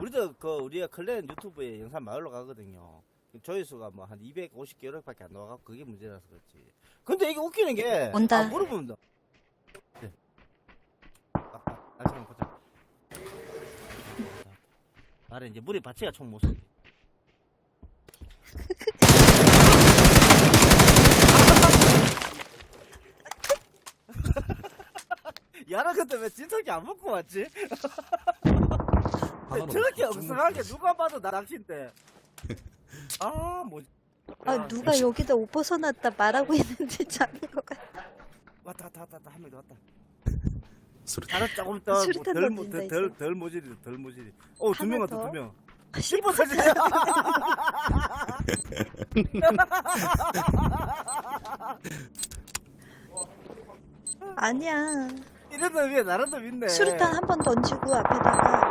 우리도 그 우리가 클랜 유튜브에 영상 마을로 가거든요. 조회수가 뭐 한 250개월밖에 안 나와갖고 그게 문제라서 그렇지. 근데 이게 웃기는 게 온다. 아, 물어보면 네. 아, 아, 아, 잠깐 보자. 말에 이제 물이 받치가 총 모습. 야라 근데 왜 진석이 안 먹고 왔지? 하나는 저렇게 좀 엉성하게 누가 봐도 나 낚시인데. 아, 뭐. 아 야, 누가 여기다 옷 벗어놨다 말하고 있는지 잡은 것 같아. 왔다, 왔다, 왔다, 왔다. 한명더 왔다. 자라 조금 더, 수류탄 뭐 덜, 모- 던진다, 덜, 이제. 덜 모질이, 덜 모질이. 어, 두 하나 명 왔다, 더? 두 명. 아, 씹어 터지네. 아니야. 이래도 위에 나라도 믿네. 수류탄 한 번 던지고 앞에다가